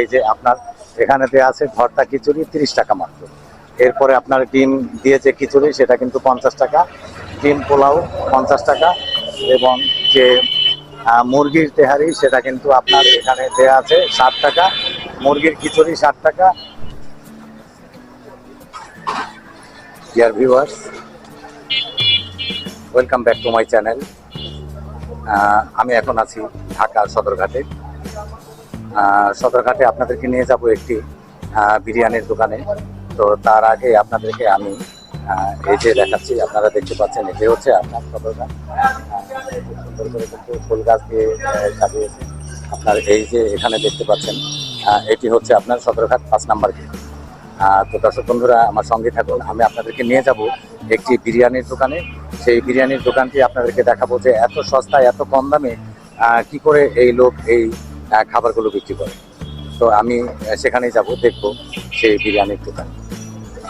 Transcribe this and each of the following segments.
এই যে আপনার এখানে দেওয়া আছে ভর্তা খিচুড়ি তিরিশ টাকা মাত্র। এরপরে আপনার ডিম দিয়ে যে খিচুড়ি, সেটা কিন্তু পঞ্চাশ টাকা। ডিম পোলাও পঞ্চাশ টাকা এবং যে মুরগির তেহারি, সেটা কিন্তু আপনার এখানে দেওয়া আছে ষাট টাকা। মুরগির খিচুড়ি ষাট টাকা। Dear viewers welcome back to my channel আমি এখন আছি ঢাকা সদরঘাটে। সদরঘাটে আপনাদেরকে নিয়ে যাব একটি বিরিয়ানির দোকানে। তো তার আগে আপনাদেরকে আমি এই যে দেখাচ্ছি, আপনারা দেখতে পাচ্ছেন এটি হচ্ছে আপনার সদরঘাট। ফুল গাছ দিয়ে সাজিয়েছে। আপনার এই যে এখানে দেখতে পাচ্ছেন এটি হচ্ছে আপনার সদরঘাট পাঁচ নাম্বার গেট। তো দর্শক বন্ধুরা, আমার সঙ্গে থাকুন। আমি আপনাদেরকে নিয়ে যাব একটি বিরিয়ানির দোকানে। সেই বিরিয়ানির দোকানটি আপনাদেরকে দেখাবো যে এত সস্তায়, এত কম দামে কি করে এই লোক এই খাবারগুলো বিক্রি করে। তো আমি সেখানে যাব, দেখব সেই বিরিয়ানির দোকান।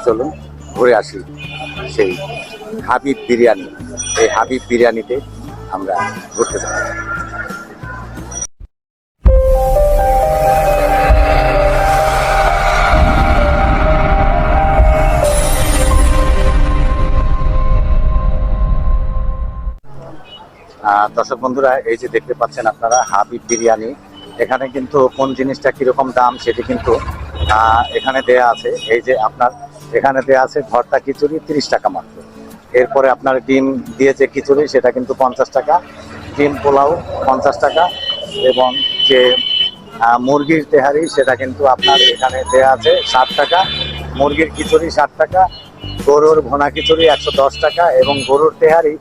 চলুন, ঘুরে আসি সেই হাবিব বিরিয়ানি। এই হাবিব বিরিয়ানিতে আমরা ঘুরতে যাব। দর্শক বন্ধুরা, এই যে দেখতে পাচ্ছেন আপনারা হাবিব বিরিয়ানি। এখানে কিন্তু কোন জিনিসটা কীরকম দাম সেটি কিন্তু এখানে দেয়া আছে। এই যে আপনার, এখানে দেয়া আছে ভর্তা খিচুড়ি তিরিশ টাকা মাত্র। এরপরে আপনার ডিম দিয়ে যে খিচুড়ি সেটা কিন্তু পঞ্চাশ টাকা, ডিম পোলাও পঞ্চাশ টাকা এবং যে মুরগির তেহারি সেটা কিন্তু আপনার এখানে দেয়া আছে ষাট টাকা, মুরগির খিচুড়ি ষাট টাকা, গরুর ভোনা খিচুড়ি একশো দশ টাকা এবং গরুর তেহারি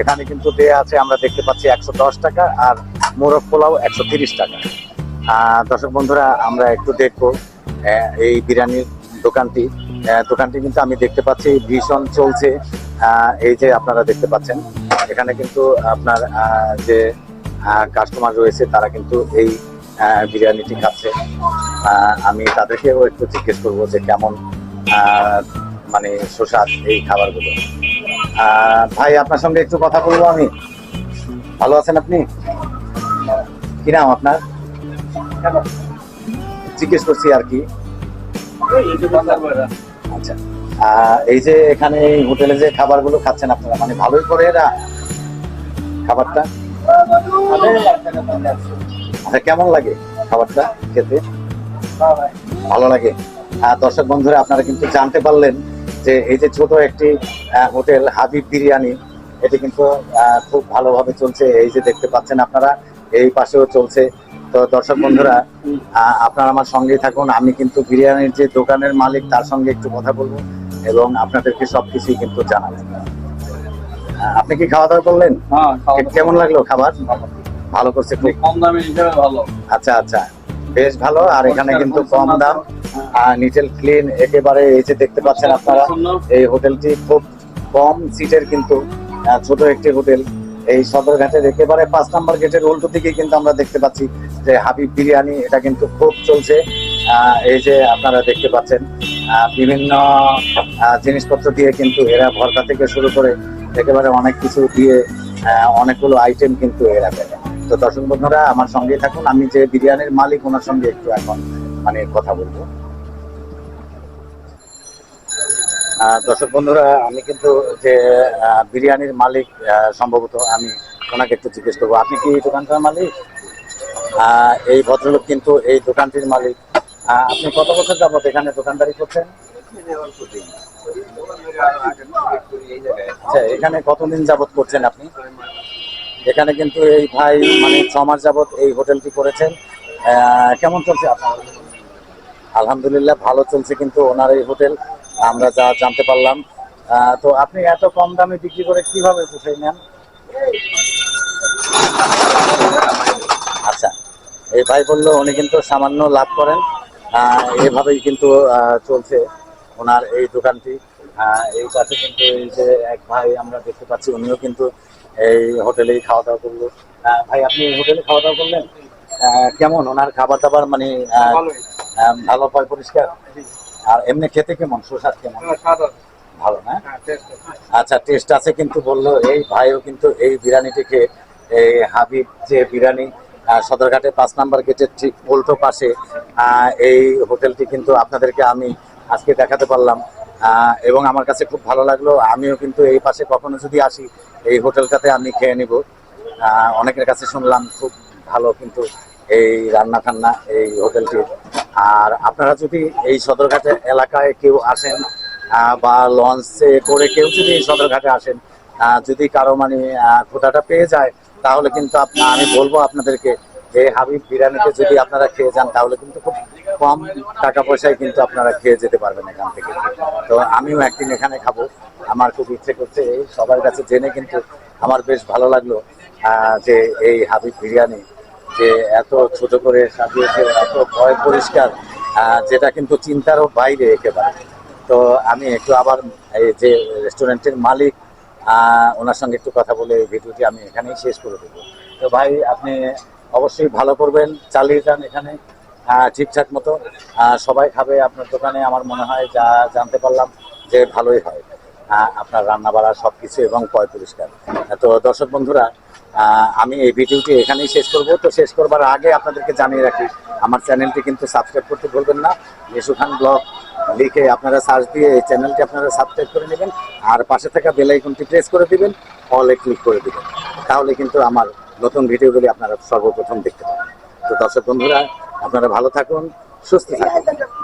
এখানে কিন্তু দেয়া আছে, আমরা দেখতে পাচ্ছি একশো দশ টাকা আর মোরগ পোলাও একশো তিরিশ টাকা। দর্শক বন্ধুরা, আমরা একটু দেখব এই বিরিয়ানির দোকানটি। দোকানটি কিন্তু আমি দেখতে পাচ্ছি, ভীষণ চলছে। এই যে আপনারা দেখতে পাচ্ছেন, এখানে কিন্তু আপনার যে কাস্টমার রয়েছে, তারা কিন্তু এই বিরিয়ানিটি খাচ্ছে। আমি তাদেরকেও একটু জিজ্ঞেস করব যে কেমন মানে সুস্বাদ এই খাবারগুলো। ভাই, আপনার সঙ্গে একটু কথা বলব আমি? ভালো আছেন আপনি? কি নাম আপনার? জিজ্ঞেস করছি আর কি। আচ্ছা এই যে এখানে হোটেলে যে খাবারগুলো খাচ্ছেন আপনারা মানে ভালোই করে এরা খাবারটা? আচ্ছা কেমন লাগে খাবারটা খেতে? ভালো লাগে। দর্শক বন্ধুরা, আপনারা কিন্তু জানতে পারলেন যে এই যে ছোট একটি হোটেল হাবিব বিরিয়ানি, এটি কিন্তু খুব ভালোভাবে চলছে। এই যে দেখতে পাচ্ছেন আপনারা এই পাশেও চলছে। তো দর্শক বন্ধুরা আপনারা আমার সঙ্গেই থাকুন। আমি কিন্তু বিরিয়ানির যে দোকানের মালিক তার সঙ্গে একটু কথা বলব এবং আপনাদেরকে সবকিছুই কিন্তু জানাবেন আপনি কি খাওয়া দাওয়া করলেন? হ্যাঁ, কেমন লাগল খাবার? ভালো। করছে খুব। কম দামে হিসেবে ভালো। আচ্ছা আচ্ছা। বেশ ভালো। আর এখানে কিন্তু কম দাম। আর নিটেল ক্লিন একেবারে এই যে দেখতে পাচ্ছেন আপনারা এই হোটেলটি খুব কম সিটের কিন্তু ছোট একটি হোটেল। এই সদর সদরঘাটের একেবারে পাঁচ নাম্বার গেটের উল্টো দিকে কিন্তু আমরা দেখতে পাচ্ছি যে হাবিব বিরিয়ানি, এটা কিন্তু খুব চলছে। এই যে আপনারা দেখতে পাচ্ছেন বিভিন্ন জিনিসপত্র দিয়ে কিন্তু এরা ভর্তা থেকে শুরু করে একেবারে অনেক কিছু দিয়ে অনেকগুলো আইটেম কিন্তু এরা দেয়। তো দর্শক বন্ধুরা, আমার সঙ্গে থাকুন। আমি যে বিরিয়ানির মালিক, ওনার সঙ্গে একটু এখন মানে কথা বলব। দর্শক বন্ধুরা, আমি কিন্তু যে বিরিয়ানির মালিক সম্ভবত আমি ওনাকে একটু জিজ্ঞেস করব, আপনি কি এই দোকানটার মালিক? এই ভদ্রলোক কিন্তু এই দোকানটির মালিক। আপনি কত বছর যাবত এখানে দোকানদারি করছেন? আচ্ছা এখানে কতদিন যাবত করছেন আপনি? এখানে কিন্তু এই ভাই মানে ছ মাস যাবত এই হোটেলটি করেছেন। কেমন চলছে আপনার? আলহামদুলিল্লাহ, ভালো চলছে কিন্তু ওনার এই হোটেল। আমরা যা জানতে পারলাম। তো আপনি এত কম দামে বিক্রি করে কীভাবে পুষে নেন? আচ্ছা এই ভাই বলল উনি কিন্তু সামান্য লাভ করেন। এভাবেই কিন্তু চলছে ওনার এই দোকানটি। এই পাশে কিন্তু এই যে এক ভাই আমরা দেখতে পাচ্ছি উনিও কিন্তু এই হোটেলেই খাওয়া দাওয়া করল ভাই আপনি এই হোটেলে খাওয়া দাওয়া করলেন কেমন? ওনার খাবার দাবার মানে ভালো পায় পরিষ্কার? আর এমনি খেতে কেমন? সুস্বাদ কেমন? ভালো না? আচ্ছা টেস্ট আছে কিন্তু বলল এই ভাইও কিন্তু এই বিরিয়ানিটিকে এই হাবিব যে বিরিয়ানি সদরঘাটে পাঁচ নাম্বার গেটের ঠিক উল্টো পাশে এই হোটেলটি কিন্তু আপনাদেরকে আমি আজকে দেখাতে পারলাম। এবং আমার কাছে খুব ভালো লাগল। আমিও কিন্তু এই পাশে কখনো যদি আসি এই হোটেলটাতে আমি খেয়ে নিব। অনেকের কাছে শুনলাম খুব ভালো কিন্তু এই রান্না টান্না এই হোটেলটির আর আপনারা যদি এই সদরঘাটের এলাকায় কেউ আসেন বা লঞ্চে করে কেউ যদি এই সদরঘাটে আসেন যদি কারও মানে আহ, পেয়ে যায় তাহলে কিন্তু আমি বলব আপনাদেরকে যে হাবিব বিরিয়ানিতে যদি আপনারা খেয়ে যান তাহলে কিন্তু খুব কম টাকা পয়সায় কিন্তু আপনারা খেয়ে যেতে পারবেন এখান থেকে। তো আমিও একদিন এখানে খাব। আমার খুব ইচ্ছে করছে এই সবার কাছে জেনে কিন্তু আমার বেশ ভালো লাগল যে এই হাবিব বিরিয়ানি যে এত ছোট করে সাজিয়েছে এত ভয় পরিষ্কার যেটা কিন্তু চিন্তারও বাইরে একেবারে। তো আমি একটু আবার এই যে রেস্টুরেন্টের মালিক ওনার সঙ্গে একটু কথা বলে এই ভিডিওটি আমি এখানেই শেষ করে দেবো। তো ভাই, আপনি অবশ্যই ভালো করবেন, চালিয়ে যান এখানে ঠিকঠাক মতো। সবাই খাবে আপনার দোকানে, আমার মনে হয় যা জানতে পারলাম যে ভালোই হয়। আপনার রান্না বাড়া সব কিছু এবং পয় পরিষ্কার। তো দর্শক বন্ধুরা আমি এই ভিডিওটি এখানেই শেষ করব। তো শেষ করবার আগে আপনাদেরকে জানিয়ে রাখি, আমার চ্যানেলটি কিন্তু সাবস্ক্রাইব করতে ভুলবেন না। মিশু খান ব্লগ লিখে আপনারা সার্চ দিয়ে এই চ্যানেলটি আপনারা সাবস্ক্রাইব করে নেবেন আর পাশে থাকা বেল আইকনটি প্রেস করে দিবেন, অলে ক্লিক করে দিবেন। তাহলে কিন্তু আমার নতুন ভিডিওগুলি আপনারা সর্বপ্রথম দেখতে পাবেন। তো দর্শক বন্ধুরা, আপনারা ভালো থাকুন, সুস্থ থাকুন।